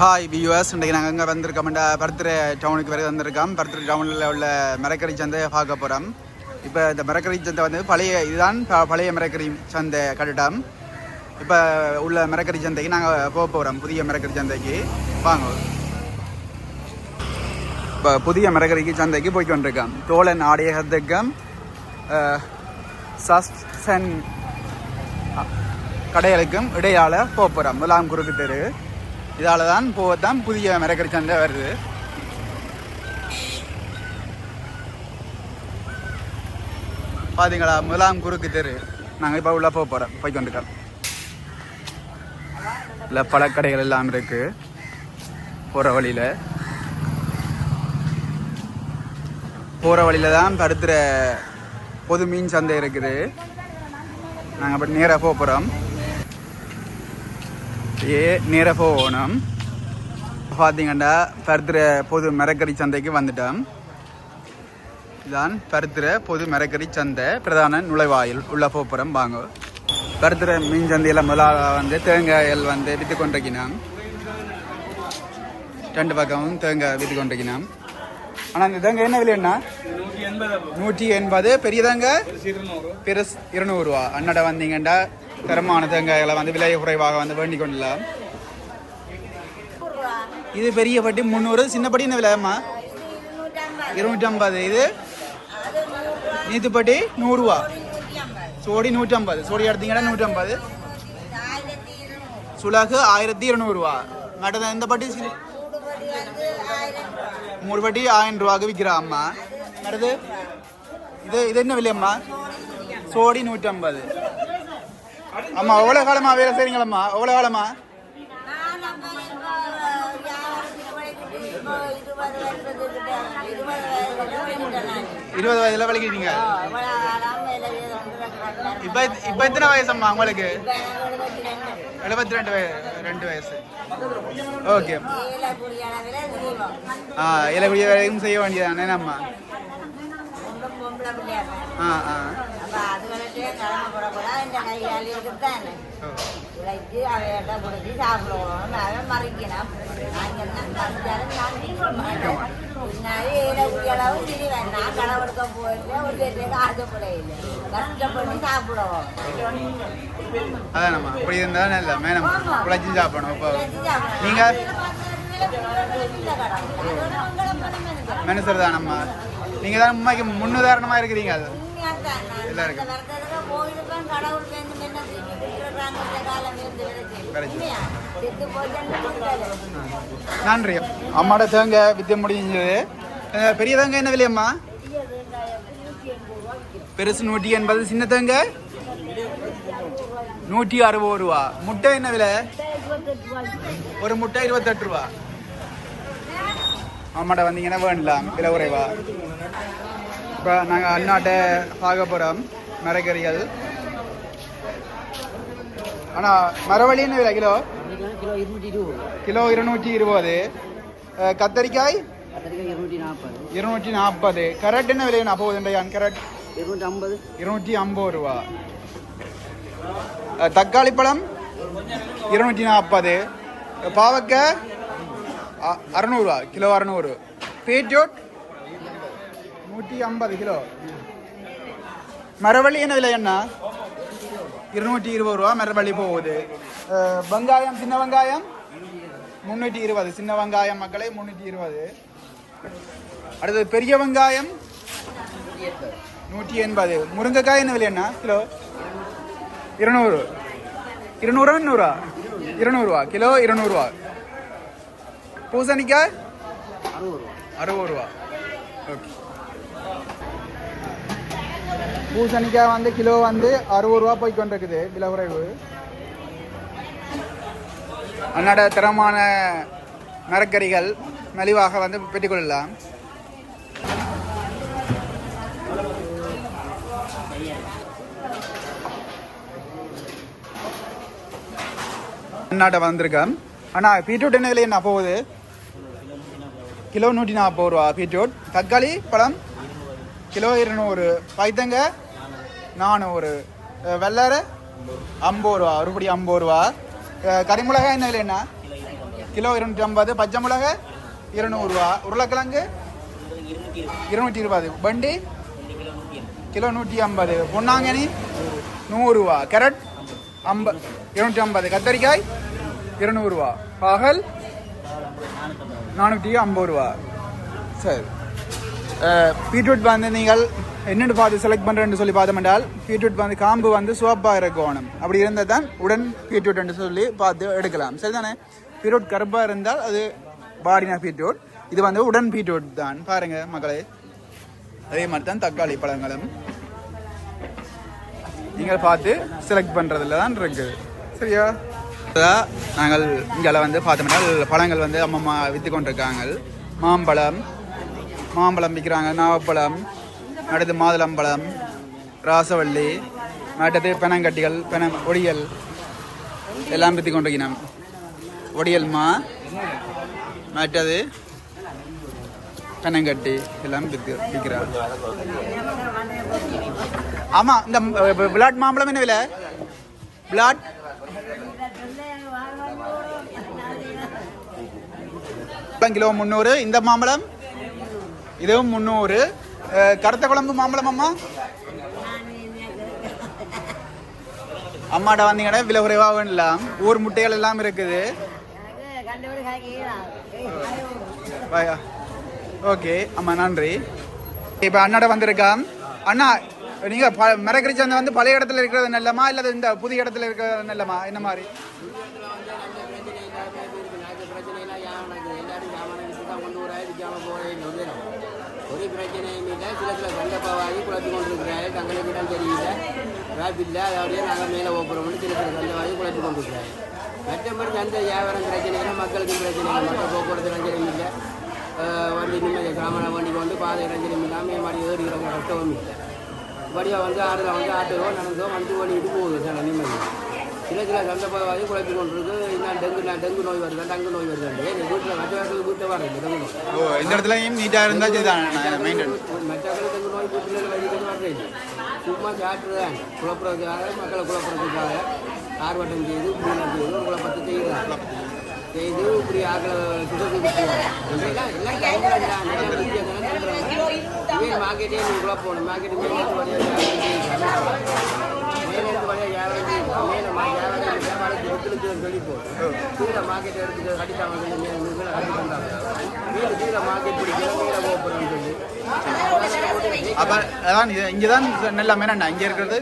Hi viewers இன்றைக்கி நாங்கள் இங்கே வந்திருக்கோம் பர்த்டே டவுனுக்கு பிறகு வந்திருக்கோம். பர்த்டே டவுனில் உள்ள மரக்கறி சந்தையை பார்க்க போகிறோம் இப்போ இந்த மரக்கறி சந்தை வந்து பழைய இதுதான் பழைய மரக்கறி சந்தை கட்டிடம். இப்போ உள்ள மரக்கறி சந்தைக்கு நாங்கள் போக போகிறோம் புதிய மரக்கறி சந்தைக்கு. வாங்க. இப்போ புதிய மரக்கறிக்கு சந்தைக்கு போய் கொண்டிருக்கோம். தோழன் ஆடையகத்துக்கம் சஸ்டன் கடைகளுக்கும் இடையால போக போகிறோம் முதலாம் குறுக்கு தெரு. இதால தான் போகத்தான் புதிய மரக்கறி சந்தை வருது. பாத்தீங்களா? முதலாம் குறுக்கு தெரு. நாங்கள் இப்போ உள்ள போக போகிறோம் போய் கொண்டிருக்கோம் இல்லை பழக்கடைகள் எல்லாம் இருக்கு. போகிற வழியில். போகிற வழியில தான் பருத்துற பொது மீன் சந்தை இருக்குது. நாங்கள் அப்படி நேராக போக போகிறோம் ஏ நேராக போகணும். பார்த்தீங்கன்னா பருத்துற பொது மரக்கறி சந்தைக்கு வந்துட்டோம். இதான் பருத்துற பொது மரக்கறி சந்தை பிரதான நுழைவாயில். உள்ள போப்புறம் வாங்க. பருத்துற மீன் சந்தையில் முதலாக வந்து தேங்காய்கள் வந்து விற்று கொண்டிருக்கினோம் ரெண்டு பக்கமும் தேங்காய் விற்று கொண்டிருக்கினோம் ஆனால் இந்த தேங்காய் என்ன விலைன்னா நூற்றி எண்பது. பெரிய தேங்காய் பெருசு இருநூறுவா. அன்னட வந்தீங்கன்னா தரமான தேங்காய்களை வந்து விலை குறைவாக வந்து வேண்டிக் கொள்ளலாம் இது பெரிய பட்டி முந்நூறு. சின்ன பட்டி என்ன விலையம்மா இருநூற்றி ஐம்பது இது? நீத்து பட்டி நூறுரூவா சோடி நூற்றி ஐம்பது சோடி எடுத்தீங்கன்னா நூற்றி ஐம்பது சுலகு ஆயிரத்தி இருநூறுவா. மேடம் எந்த பட்டி மூணு பட்டி ஆயிரம் ரூபாய்க்கு விற்கிறா அம்மா. அடுத்து இது? இது என்ன விலையம்மா சோடி நூற்றம்பது. அம்மா எவ்வளோ காலமா வேலை செய்றீங்களம்மா? எவ்வளோ காலமா? இருபது வயதுல வலிக்கிறீங்க இப்ப இப்ப எத்தனை வயசம்மா உங்களுக்கு? எழுபத்தி ரெண்டு வயசு ரெண்டு வயசு. ஓகே. ஆ இலக்கூடிய வேலையும் செய்ய வேண்டியதானே நம்ம ஆ ஆ. ஓ. உழைச்சு அவையிட்ட கொடுத்து சாப்பிடுவோம் அவன் மறைக்கணும் நாங்கள் பின்னாடி ஏழக்கூடிய அளவு திரிவேன் நான் கடவுளுக்க போயிட்டு ஒரு பேருக்கு ஆசைப்படையில கஷ்டப்பட்டு சாப்பிடுவோம் அதானம்மா அப்படி நல்ல மேடம் உழைச்சி சாப்பிடணும் இப்போ. நீங்க கடவுள். மனுஷர் தானம்மா நீங்க தான் உண்மைக்கு முன்னுதாரணமா இருக்கிறீங்க அது எல்லாம் இருக்கு. நன்றி. அம்மாட தேங்காய் வித்திய முடிஞ்சது. பெரிய தேங்காய் என்ன விலையம்மா? பெருசு நூற்றி எண்பது சின்ன தேங்காய் நூற்றி அறுபது ரூபா. முட்டை என்ன விலை? ஒரு முட்டை இருபத்தெட்டு ரூபா. அம்மாட்ட வந்தீங்கன்னா வேண்டலாம் விலை குறைவா? இப்போ நாங்கள் அண்ணாட்ட பார்க்க போகிறோம் மரக்கறிகள். ஆனால் மரவழி என்ன விலை? கிலோ? கிலோ இருநூற்றி இருபது. கத்தரிக்காய் கத்திரிக்காய்? இருநூற்றி நாற்பது. இருநூற்றி நாற்பது கரட் என்ன விலை நான் போகுதுன்றையான் கரட்? இருநூற்றி ஐம்பது இருநூற்றி ஐம்பது ரூபா தக்காளி பழம்? இருநூற்றி நாற்பது. பாவக்காய்? அ- அறநூறுவா கிலோ அறநூறு. பீட்ரூட்? நூற்றி ஐம்பது கிலோ. மரவள்ளி என்ன விலை என்ன இருநூற்றி இருபது ரூபா மரவள்ளி போகுது. வெங்காயம் சின்ன வெங்காயம்? முந்நூற்றி இருபது. சின்ன வெங்காயம் மக்களே முந்நூற்றி இருபது. அடுத்தது பெரிய வெங்காயம்? நூற்றி எண்பது. முருங்கைக்காய் என்ன விலை என்ன கிலோ? இருநூறு. இருநூறா நூறா இருநூறுவா. கிலோ இருநூறுவா. பூசணிக்காய்? அறுபது ரூபா அறுபது ரூபா ஓகே பூசணிக்காய் வந்து கிலோ வந்து அறுபது ரூபா போய் கொண்டிருக்குது விலை குறைவு அன்னோட தரமான மரக்கறிகள் மலிவாக வந்து பெற்றுக்கொள்ளலாம். அண்ணாட்ட வந்திருக்கேன் அண்ணா பீட்ரூட் என்ன விலை என்ன போகுது? கிலோ நூற்றி நாற்பது ரூபா பீட்ரூட். தக்காளி பழம் கிலோ இருநூறு. பைத்தங்க நானூறு. வெள்ளார வெள்ளரை ஐம்பது ரூபா. ஒருபடி ஐம்பது ரூபா. அஹ் கறிமிளகாய் என்ன கிலோ இருநூற்றி ஐம்பது பச்சை மிளகா இருநூறுவா உருளைக்கிழங்கு இருநூற்றி இருபது. வண்டி கிலோ நூற்றி ஐம்பது. பொன்னாங்கனி நூறுரூவா கேரட் ஐம்ப இருநூற்றி ஐம்பது கத்தரிக்காய் இருநூறுவா பகல் நானூற்றி ஐம்பது ரூபா. சரி. பீட்ரூட் வந்து நீங்கள் என்னென்னு பார்த்து செலக்ட் பண்ணுறேன்னு சொல்லி பார்த்தோம்னால் பீட்ரூட் வந்து காம்பு வந்து சோப்பாக இருக்கணும். அப்படி இருந்தால் தான் உடன் பீட்ரூட்னு சொல்லி பார்த்து எடுக்கலாம். சரிதானே? பீட்ரூட் கருப்பாக இருந்தால் அது பாடினா பீட்ரூட். இது வந்து உடன் பீட்ரூட் தான். பாருங்கள் மக்களே. அதே மாதிரி தான் தக்காளி பழங்களும். நீங்கள் பார்த்து செலக்ட் பண்ணுறதுல தான் இருக்குது சரியா? நாங்கள் இங்கே வந்து பார்த்தோம்னா பழங்கள் வந்து அம்மம்மா விற்று கொண்டிருக்காங்க. மாம்பழம் மாம்பழம் விற்கிறாங்க. நாவப்பழம் அடுத்து மாதுளம்பழம் ராசவள்ளி அடுத்தது பெனங்கட்டிகள் பென ஒடியல். எல்லாம் விற்று கொண்டிருக்கிறோம் ஒடியல்மா மற்றது பெனங்கட்டி எல்லாம் விற்று விற்கிறாங்க. ஆமாம் இந்த விளாட் மாம்பழம் என்ன விலை? விளாட்? கிலோ முந்நூறு இந்த மாம்பழம் இதுவும் முந்நூறு கருத்த குழம்பு மாம்பழம் அம்மா அம்மாட்ட வந்தீங்கன்னா விலை குறைவாக இல்லாம் ஊர் முட்டைகள் எல்லாம் இருக்குது. ஓகே அம்மா நன்றி. இப்போ அண்ணாட வந்திருக்கான் அண்ணா நீங்கள் ப மரக்கறி சந்தை வந்து பழைய இடத்துல இருக்கிறது நல்லமா இல்லை இந்த புதிய இடத்துல இருக்கிறது நல்லமா? என்ன மாதிரி? ஒரு பிரச்சனையும் இல்லை. சில சில சண்டைப்பாவாகி குழப்பி கொண்டிருக்கிறாரு தங்களுக்கு இடம் தெரியல. ரேப் இல்லை. அதோடய நாங்கள் மேலே ஓப்புறோம்னு சில சில சண்டைவாகி குழப்பி கொண்டிருக்கிறாரு மற்றபடி சந்தை வியாபாரம் பிரச்சனைகள் இல்லை. மக்களுக்கும் பிரச்சனை இல்லை. மற்ற போக்குவரத்து ரஞ்சனம் இல்லை. அஹ் வண்டி நிம்மதி சாமான வண்டி கொண்டு பாதை ரஞ்சனம் இல்லாமல் மாதிரி ஏறி கஷ்டமும் இல்லை. இப்படியாக வந்து ஆறுல வந்து ஆட்டோ நடந்தோ வந்து ஓடிட்டு போகுது. சார் நிம்மதி. சில சில சந்தர்ப்பவாதி குழப்பி கொண்டிருக்கு. இன்னும் டெங்கு நான் டெங்கு நோய் வருதா டங்கு நோய் வருதா ஏன் வீட்டில் மற்ற இடத்துல வீட்டில் வர டெங்கு நோய். ஓ எந்த இடத்துலையும் நீட்டாக இருந்தால் மெயின்டைன் மற்றவர்கள் தங்க நோய் வீட்டில் வைக்கிறது வர்றது சும்மா சாட்டுறதான் குழப்பறதுக்காக மக்களை குழப்பறதுக்காக ஆர்வட்டம் செய்து பூனை செய்து குழப்பத்தை செய்கிறாங்க செய்து இப்படி ஆக்களை சுத்தத்துக்கு போவாங்க எல்லாம் எல்லாம் கீழே மார்க்கெட் எடுத்துட்டு சொல்லி கீழே தந்தாங்க கீழே மார்க்கெட் போகிறோம்னு சொல்லி அப்போ அதான் இங்கே தான் நல்ல மேனண்ணா இங்கே இருக்கிறது?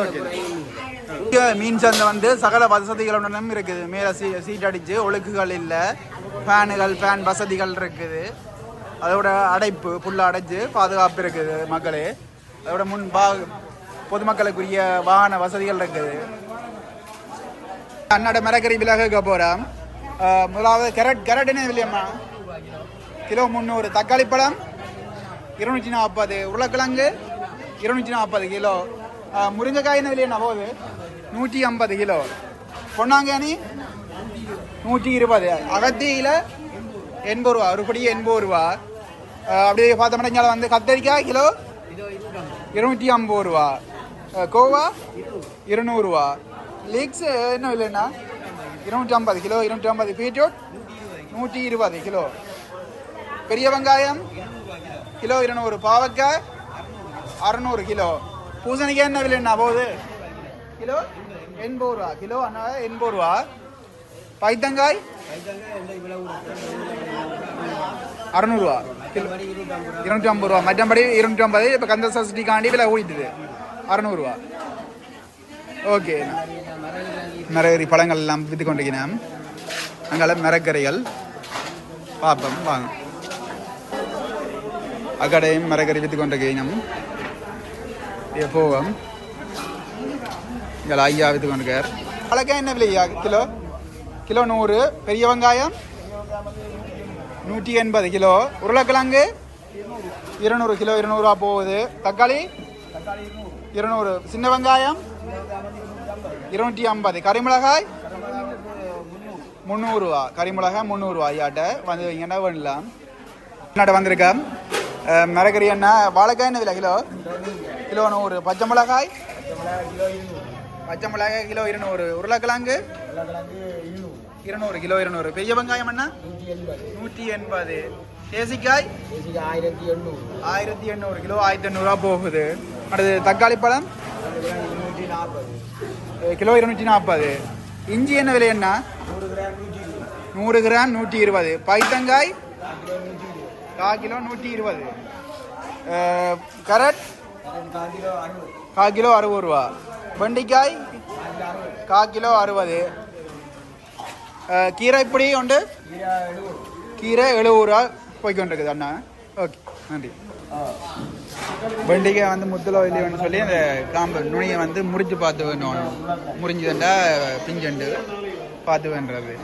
ஓகே மீன் சந்தை வந்து சகல வசதிகளுடனும் இருக்குது. மேலே சீ சீட் அடிச்சு ஒழுக்குகள் இல்லை. ஃபேனுகள் ஃபேன் வசதிகள் இருக்குது. அதோட அடைப்பு ஃபுல்லாக அடைச்சு பாதுகாப்பு இருக்குது மக்களே. அதோட முன் பா பொதுமக்களுக்குரிய வாகன வசதிகள் இருக்குது. அண்ணாட மரக்கறி விலக போகிறோம் முதலாவது கேரட் கேரட் என்ன இல்லையம்மா கிலோ முந்நூறு. தக்காளி பழம் இருநூற்றி நாற்பது. உருளைக்கிழங்கு இருநூற்றி நாற்பது கிலோ. முருங்கைக்காய் என்ன விலையா போகுது நூற்றி ஐம்பது கிலோ. பொன்னாங்கானி நூற்றி இருபது. அகத்தியில் எண்பது ரூபா. ஒரு படி எண்பது ரூபா. அப்படியே பார்த்தோம்னா இங்கே வந்து கத்தரிக்காய் கிலோ இருநூற்றி ஐம்பது ரூபா. கோவா? இருநூறுவா. லீக்ஸ் என்ன விலைண்ணா இருநூற்றி ஐம்பது கிலோ இருநூற்றி ஐம்பது பீட்ரூட் நூற்றி இருபது கிலோ. பெரிய வெங்காயம் கிலோ இருநூறு. பாவக்காய் அறநூறு கிலோ. பூசணிக்காய் என்ன விலைண்ணா போகுது. கிலோ எண்பது ரூபா கிலோ அண்ணா எண்பது ரூபா. பைத்தங்காய் அறநூறுவா கிலோ இருநூற்றி ஐம்பது ரூபா. மற்றபடி இருநூற்றி ஐம்பது இப்போ கந்த சஷ்டிக்காண்டி விலை ஓடிட்டுது. அறநூறுவா. ஓகே. மரகரி பழங்கள் எல்லாம் விற்று கொண்டிருக்கிறேன் அங்கே மரக்கறிகள். பார்ப்போம் வாங்க. அக்கடையும் மரக்கறி விற்று கொண்டிருக்கிறோம் இங்கே போவோம். இங்கே ஐயா விற்று கொண்டிருக்கார் வாழைக்காய் என்ன விலையா? கிலோ? கிலோ நூறு. பெரிய வெங்காயம்? நூற்றி எண்பது கிலோ. உருளைக்கிழங்கு? இருநூறு. கிலோ இருநூறுவா போகுது. தக்காளி? இருநூறு. சின்ன வெங்காயம் இருநூற்றி ஐம்பது. கறிமிளகாய் முந்நூறுரூவா கறிமிளகாய் முந்நூறுரூவா ஐயாட்ட வந்து இங்கன்னா பண்ணலாம் என்னட்ட வந்திருக்கேன் மரக்கறி என்ன வாழைக்காய் என்ன விலை? கிலோ? கிலோ நூறு. பச்சை மிளகாய்? பச்சை மிளகாய் கிலோ இருநூறு. உருளைக்கிழங்கு? இருநூறு. கிலோ இருநூறு. பெரிய வெங்காயம் என்ன? நூற்றி எண்பது. தேசிக்காய் ஆயிரத்தி எண்ணூறு. ஆயிரத்தி எண்ணூறு கிலோ ஆயிரத்தி எண்ணூறுரூவா போகுது. அடுத்து தக்காளி பழம்? இருநூற்றி நாற்பது கிலோ இருநூற்றி நாற்பது இஞ்சி என்ன விலை என்ன? நூறு கிராம் நூற்றி இருபது. பைத்தங்காய்? கிலோ கால் நூற்றி இருபது. கரட்? கால் கிலோ அறுபது ரூபா. வெண்டைக்காய்? கால் கிலோ அறுபது. கீரை இப்படி உண்டு? கீரை எழுபது ரூபா. போய்க்கொண்டிருக்குது அண்ணா. ஓகே நன்றி. வெண்டிகை வந்து முத்துல இல்லையோன்னு சொல்லி அந்த காம்பு நுனியை வந்து முறிஞ்சு பார்த்து வேணும் முறிஞ்சுதுண்டா பிஞ்சண்டு. பார்த்து வேண்டுறது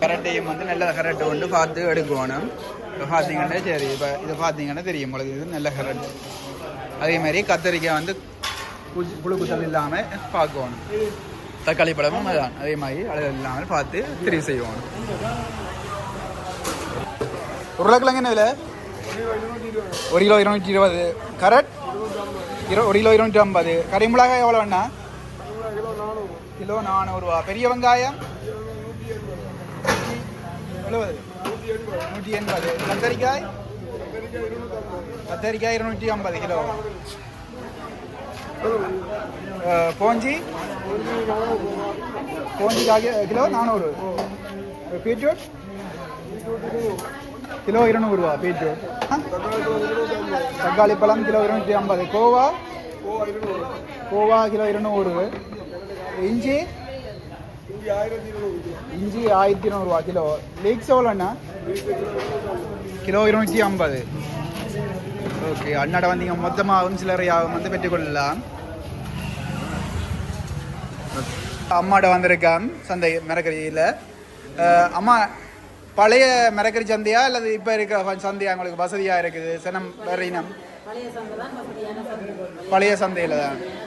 கரட்டையும் வந்து நல்ல கரட்டு கொண்டு பார்த்து எடுக்கணும். இப்போ பார்த்தீங்கன்னா சரி இப்போ இதை பார்த்தீங்கன்னா தெரியும் உங்களுக்கு இது நல்ல கரட்டு அதே மாதிரி கத்தரிக்காய் வந்து புழு குத்தல் இல்லாமல் பார்க்கணும். தக்காளி பழமும் அதான் அதே மாதிரி அழகு இல்லாமல் பார்த்து தெரிவு செய்வோம் உருளைக்கிழங்கு என்ன விலை? ஒரு கிலோ இருநூற்றி இருபது. கரட்? இரு ஒரு கிலோ இருநூற்றி ஐம்பது. கரிமிளகாய் எவ்வளோ வேணா கிலோ நானூறுரூவா பெரிய வெங்காயம்? எழுபது. நூற்றி எண்பது. கத்தரிக்காய்? கத்தரிக்காய் இருநூற்றி ஐம்பது கிலோ. போஞ்சி? போஞ்சி கிலோ நானூறு. பீட்ரூட்? கிலோ இருநூறுவா பீட்ரூட் தக்காளி பழம் கிலோ இருநூற்றி ஐம்பது. கோவா? கோவா கிலோ இருநூறு. இஞ்சி? இஞ்சி ஆயிரத்தி இருநூறுவா கிலோ. லீக்ஸ் எவ்வளோண்ணா கிலோ இருநூற்றி ஐம்பது. ஓகே அண்ணாட வந்தீங்க மொத்தமாகவும் சில்லறையாகவும் வந்து பெற்றுக்கொள்ளலாம். அம்மாட வந்திருக்கான் சந்தை மரக்கரியில் அம்மா பழைய மிரக்கறி சந்தையா அல்லது இப்போ இருக்க சந்தையா? உங்களுக்கு வசதியாக இருக்குது. சினம் வேற இனம். பழைய சந்தை சந்தை சந்தையில் தான். சந்தை?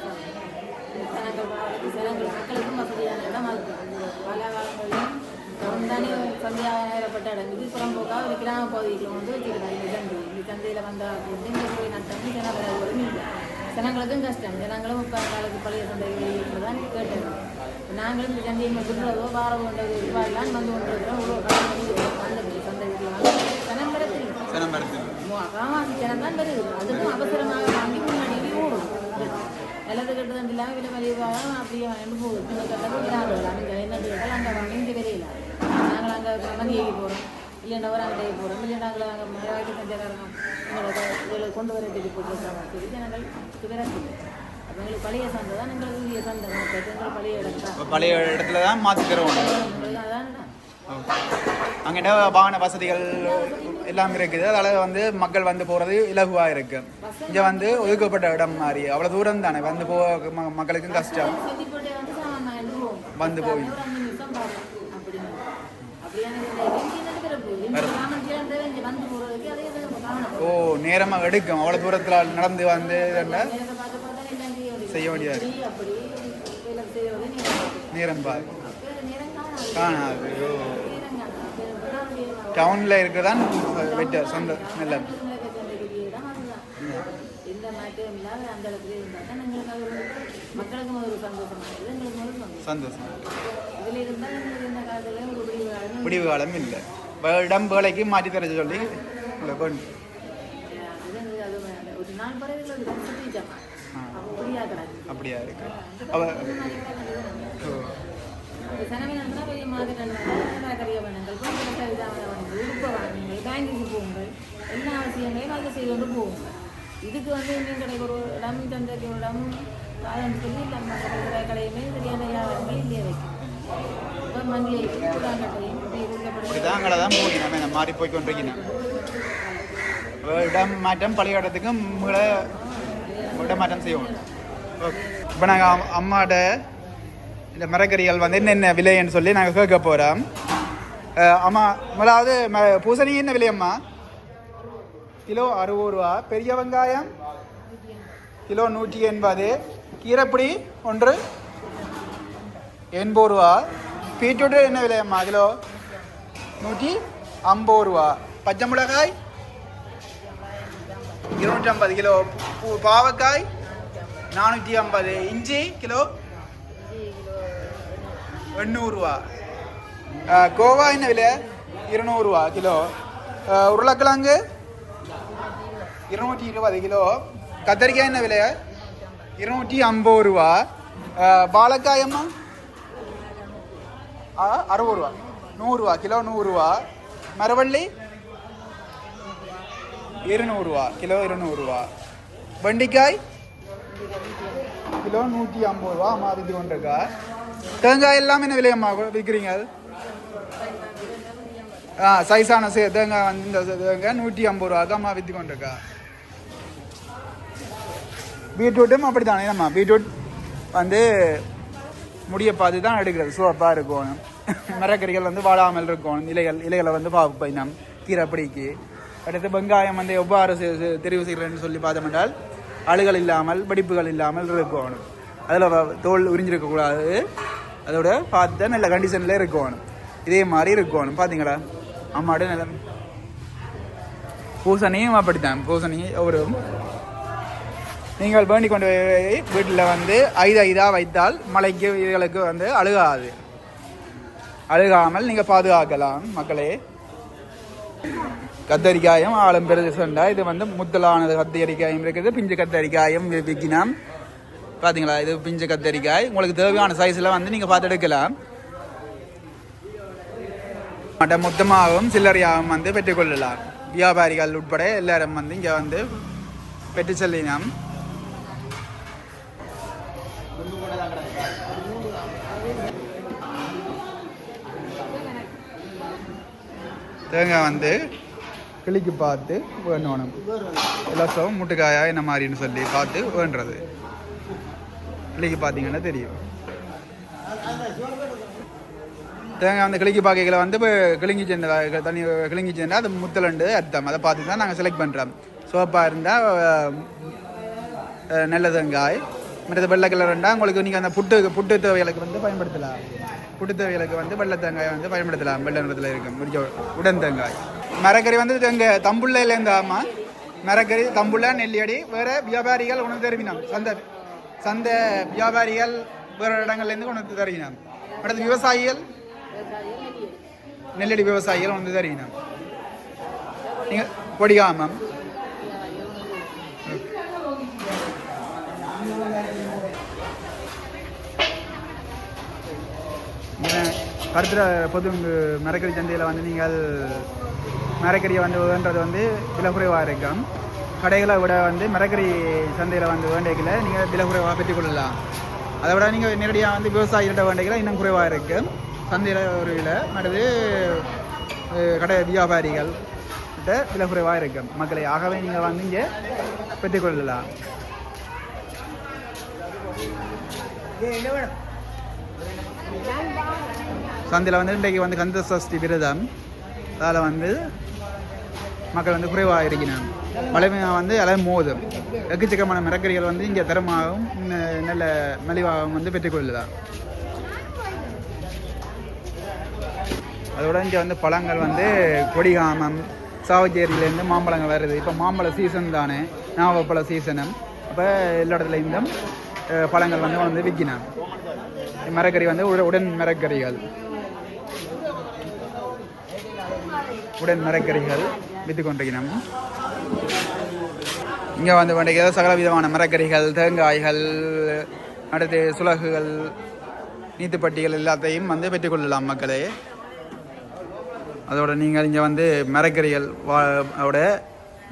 ஜனங்களுக்கும் கஷ்டம். ஜனங்களும் இப்போ பழைய சந்தைகள் தான் கேட்டது. நாங்களும் இந்த சந்தையை விடுறதோ வார கொண்டது இதுவாகலாம் வந்து கொண்டு இருக்கிறோம். இவ்வளோ சந்தை வீட்டில் கிடைச்சிருக்கு சினம் வருது காமாசி ஜனம் தான் வருது அதுக்கும் அவசரமாக வாங்கி முன்னாடி ஓடும். நல்லது கெட்டது இல்லாமல் விலை மலிவாக அப்படியே வாங்கிட்டு போகுது சின்ன கட்டது என்னது கேட்டால் அங்கே வாங்கி இங்கே விலையில நாங்கள் அங்கே மதியைக்கு போகிறோம் இல்லைன்னா ஒரு போகிறோம் இல்லை நாங்கள் அங்கே மலைவாய்க்கு எங்களை இதில் கொண்டு வர சொல்லி போட்டுருக்காங்க. சொல்லி ஜனங்கள் விரட்டு அப்போ எங்களுக்கு பழைய சந்தை தான் எங்களுக்கு உரிய சந்தை எங்களுக்கு பழைய இடம் தான் இப்போ பழைய இடத்துல தான் மாற்றி தருவோம். அங்கிட்ட வாகன வசதிகள் எல்லாம் இருக்குது. அதனால் வந்து மக்கள் வந்து போகிறது இலகுவாக இருக்கு. இங்கே வந்து ஒதுக்கப்பட்ட இடம் மாதிரி. அவ்வளோ தூரம் தானே. வந்து போக மக்களுக்கும் கஷ்டம். வந்து போய். ஓ நேரமாக எடுக்கும். அவ்வளோ தூரத்தில் நடந்து வந்து இதெல்லாம் நேரத்தை பார்த்து பார்த்தா எல்லாம் செய்ய வேண்டியது. செய்ய வேண்டியது இப்படி, அப்படி வேலை செய்யறது நீங்க பார்த்து. நேரம் பாரு காணாது. டவுனில் இருக்கிறதான் வெட்ட சொந்த நல்ல. சந்தோஷமா இருக்குது முடிவு காலம் இல்லை. இடம் வேலைக்கு மாற்றி தர சொல்லி உங்களை கொண்டு. அப்படியா இருக்கு. அவ எல்லா அவசியங்களையும் அதை செய்து கொண்டு போகுங்கள் இதுக்கு வந்து இன்னும் கிடைக்க ஒரு இடம் சந்தைக்கு ஒரு இடம் அதுன்னு சொல்லி நம்ம கடையுமே சரியான வியாபாரங்கள் இல்லையே வைக்கும். இப்போ மண்டியைக்கும் கூடாங்கட்டையும் இப்படி உள்ளபடி இப்படிதான் அங்கே தான் போய் நம்ம இந்த மாறி போய் கொண்டிருக்கணும். இடம் மாற்றம் பழைய இடத்துக்கு உங்களை இடம் மாற்றம் செய்வோம். இப்போ நாங்கள் அம்மாட்ட இந்த மரக்கறிகள் வந்து என்னென்ன விலைன்னு சொல்லி நாங்கள் கேட்க போகிறோம் அம்மா முதலாவது ம- பூசணி என்ன விலையம்மா கிலோ அறுபது ரூபா. பெரிய வெங்காயம்? கிலோ நூற்றி எண்பது. கீரைப்பிடி? ஒன்று. எண்பது ரூபா. பீட்ரூட் என்ன விலையம்மா கிலோ நூற்றி ஐம்பது ரூபா. பச்சை மிளகாய்? இருநூற்றம்பது. கிலோ பூ பாவக்காய்? நானூற்றி ஐம்பது இஞ்சி கிலோ? எண்ணூறுரூவா கோவா என்ன விலை? இருநூறுவா கிலோ. உருளைக்கிழங்கு? இருநூற்றி இருபது கிலோ. கத்தரிக்காய் என்ன விலை? இருநூற்றி ஐம்பது ரூபா. அஹ், வாழைக்காயம்மா அறுபது ரூபா. நூறுரூவா கிலோ நூறுரூவா. மரவள்ளி? இருநூறுவா கிலோ இருநூறுவா. வெண்டிக்காய்? கிலோ நூற்றி ஐம்பது ரூபா அம்மா விற்று கொண்டிருக்கா தேங்காய் எல்லாமே என்ன விலையம்மா விற்கிறீங்க அது ஆ சைஸான சே தேங்காய் வந்து இந்த தேங்காய் நூற்றி ஐம்பது ரூபா அம்மா விற்று கொண்டிருக்கா. பீட்ரூட்டும் அப்படி தானே நம்ம? பீட்ரூட் வந்து முடியை பார்த்து தான் எடுக்கிறது. சூப்பாக இருக்கும் மரக்கறிகள் வந்து வாழாமல் இருக்கும் இலைகள் இலைகளை வந்து பார்ப்போம் கீரை பிடிக்கு. அடுத்து வெங்காயம் வந்து எவ்வாறு தெரிவு செய்கிறேன்னு சொல்லி பார்த்தோம் அழுகல் இல்லாமல் படிப்புகள் இல்லாமல் இருக்கணும். அதில் தோல் உறிஞ்சிருக்கக்கூடாது அதோட பார்த்து நல்ல கண்டிஷனில் இருக்கணும். இதே மாதிரி இருக்கணும். பார்த்தீங்களா அம்மாடு நல்ல பூசணியும் அப்படித்தான். பூசணி ஒரு நீங்கள் வேண்டிக் கொண்டு போய் வீட்டில் வந்து ஐது ஐதாக வைத்தால் மலைக்கு இதுகளுக்கு வந்து அழுகாது. அழுகாமல் நீங்கள் பாதுகாக்கலாம் மக்களே. கத்தரிக்காயும் ஆழம் பெருசுண்டா இது வந்து முத்தலானது கத்தரிக்காயும் இருக்குது. பிஞ்சு கத்தரிக்காயும் விற்கினாம் பார்த்தீங்களா இது பிஞ்சு கத்தரிக்காய். உங்களுக்கு தேவையான சைஸில் வந்து நீங்கள் பார்த்து எடுக்கலாம். மற்ற மொத்தமாகவும் சில்லறையாகவும் வந்து பெற்றுக்கொள்ளலாம். வியாபாரிகள் உட்பட எல்லாரும் வந்து இங்கே வந்து பெற்று செல்லினோம் தேங்காய் வந்து கிளிக்கு பார்த்து வேணும் இலசம் முட்டுக்காயா என்ன மாதிரின்னு சொல்லி பார்த்து வேண்டுறது. கிளிக்கு பார்த்தீங்கன்னா தெரியும். தேங்காய் வந்து கிளிக்கு பார்க்கல வந்து இப்போ கிளிங்கி சேர்ந்த தண்ணி கிளிங்கி சேர்ந்தா அது முத்தலண்டு அர்த்தம். அதை பார்த்து தான் நாங்கள் செலக்ட் பண்ணுறோம் சோப்பாக இருந்தால் நல்ல தேங்காய். மற்றது வெள்ளை கலர் இருந்தால் உங்களுக்கு நீங்கள் அந்த புட்டு புட்டு தேவைகளுக்கு வந்து பயன்படுத்தலாம். குடுத்தவைகளுக்கு வந்து வெள்ளை தேங்காய் வந்து பயன்படுத்தலாம். வெள்ளை நிறத்தில் இருக்கும். முடிஞ்ச உடன் தேங்காய். மரக்கறி வந்து எங்கள் தம்புள்ளையிலேருந்து ஆமாம் மரக்கறி தம்புள்ள நெல்லியடி வேறு வியாபாரிகள் உணவு தருவினோம். சந்தை சந்தை வியாபாரிகள் வேறு இடங்கள்லேருந்து உணர்ந்து வந்து அடுத்து விவசாயிகள் நெல்லடி விவசாயிகள் உணர்ந்து தருவினோம். நீங்கள் கொடிகாமம் கருத்துற பொது மரக்கறி சந்தையில் வந்து நீங்கள் மரக்கறியை வந்து வேண்டது வந்து விலகுறைவாக இருக்கும். கடைகளை விட வந்து மரக்கறி சந்தையில் வந்து வேண்டியதில் நீங்கள் விலகுறைவாக பெற்றுக்கொள்ளலாம் அதை விட நீங்கள் நேரடியாக வந்து விவசாயிகிட்ட வேண்டியதில் இன்னும் குறைவாக இருக்கும். சந்தையில் ஒரு விலை மற்றது கடை வியாபாரிகள் கிட்ட விலகுறைவாக இருக்கும். மக்களை ஆகவே நீங்கள் வந்து இங்கே பெற்றுக்கொள்ளலாம் சந்தையில் வந்து இன்றைக்கு வந்து கந்த சஷ்டி விரதம். அதில் வந்து மக்கள் வந்து குறைவாக இருக்கிறாங்க. மழை வந்து எல்லாம் மோதும். எக்கச்சக்கமான மரக்கறிகள் வந்து இங்கே தரமாகவும் நல்ல மலிவாகவும் வந்து பெற்றுக்கொள்ளலாம் அதோட இங்கே வந்து பழங்கள் வந்து கொடிகாமம் சாவச்சேரியிலேருந்து மாம்பழங்கள் வருது. இப்போ மாம்பழ சீசன் தானே. நாவப்பழ சீசனும் அப்போ எல்லா இடத்துலேருந்தும் பழங்கள் வந்து வந்து விற்கினாங்க மரக்கறி வந்து உடன் மரக்கறிகள். உடன் மரக்கறிகள் விற்று கொண்டிருக்கிறோம் இங்கே வந்து வேண்டிய சகல விதமான மரக்கறிகள் தேங்காய்கள் அடுத்து சுலகுகள் நீத்துப்பட்டிகள் எல்லாத்தையும் வந்து பெற்றுக்கொள்ளலாம் மக்களே. அதோட நீங்கள் இங்கே வந்து மரக்கறிகள் வா அதோட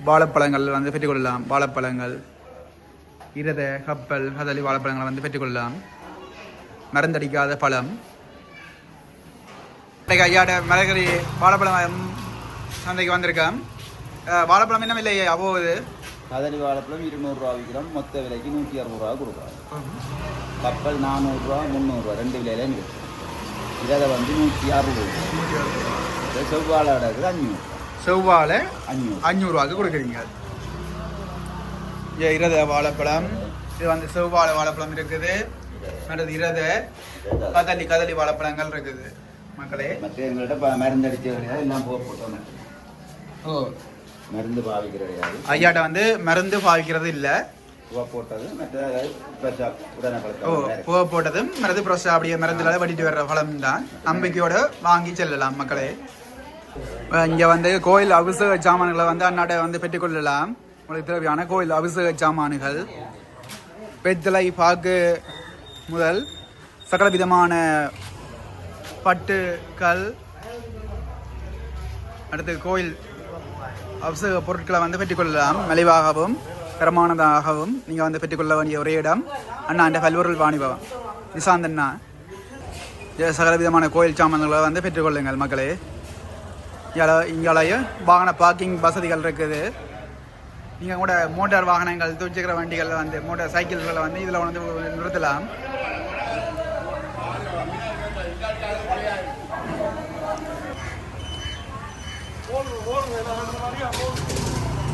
வாழைப்பழங்கள் வந்து பெற்றுக்கொள்ளலாம் வாழைப்பழங்கள். இரத கப்பல் கதலி வாழைப்பழங்களை வந்து பெற்றுக்கொள்ளலாம். மருந்தடிக்காத பழம். இன்னைக்கு ஐயாட மரக்கறி வாழைப்பழம் சந்தைக்கு வந்திருக்கேன் வாழைப்பழம் என்ன விலை அவ்வளவு கதலி வாழைப்பழம் இருநூறுவா விற்கிறோம். மொத்த விலைக்கு நூற்றி ரூபா கொடுக்குறோம். கப்பல் நானூறுரூவா முந்நூறுரூவா ரெண்டு விலையில இருக்குது இதை வந்து நூற்றி அறுபது செவ்வாழை இருக்குது அஞ்சூறு செவ்வாழை அஞ்சூறு அஞ்சூறுவாக்கு கொடுக்குறீங்க. இரத வாழைப்பழம். இது வந்து செவ்வாழை வாழைப்பழம் இருக்குது. அடுத்தது இரத கதலி கதலி வாழைப்பழங்கள் இருக்குது. மக்களே. மற்ற எங்கள்கிட்ட மருந்து கிடையாது எல்லாம் போக போட்டோம் ஓ. மருந்து பாவிக்கிற கிடையாது ஐயாட்ட வந்து மருந்து பாவிக்கிறது இல்லை. புகை போட்டது மற்ற ஃப்ரெஷ்ஷாக உடனே ஓ புகை போட்டதும் மருந்து ஃப்ரெஷ்ஷாக அப்படியே மருந்துல வெட்டிட்டு வர்ற பழம் தான் நம்பிக்கையோட வாங்கி செல்லலாம் மக்களே. இங்கே வந்து கோயில் அபிஷேக சாமான்களை வந்து அன்னாட வந்து பெற்றுக்கொள்ளலாம். உங்களுக்கு தேவையான கோயில் அபிஷேக சாமான்கள் வெத்தலை பாக்கு முதல் சகல விதமான பட்டுக்கள். அடுத்து கோயில் அபிஷேக பொருட்களை வந்து பெற்றுக்கொள்ளலாம். மலிவாகவும் தரமானதாகவும் நீங்கள் வந்து பெற்றுக்கொள்ள வேண்டிய ஒரே இடம் அண்ணா அந்த கல்வருள் வாணிபவம் நிசாந்தண்ணா சகல விதமான கோயில் சாமான்களை வந்து பெற்றுக்கொள்ளுங்கள் மக்களே. இங்கே இங்கேயும் வாகன பார்க்கிங் வசதிகள் இருக்குது. நீங்கள் கூட மோட்டார் வாகனங்கள் துவச்சிக்கிற வண்டிகள் வந்து மோட்டார் சைக்கிள்களை வந்து இதில் வந்து நிறுத்தலாம்.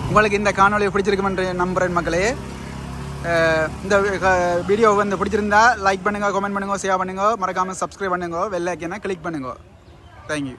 உங்களுக்கு இந்த காணொலி பிடிச்சிருக்கும் என்று நம்புகிறேன் மக்களே. இந்த வீடியோ வந்து பிடிச்சிருந்தா லைக் பண்ணுங்க கமெண்ட் பண்ணுங்க ஷேர் பண்ணுங்க. மறக்காமல் சப்ஸ்கிரைப் பண்ணுங்க. வெள்ளைக்கனை கிளிக் பண்ணுங்க. தேங்க்யூ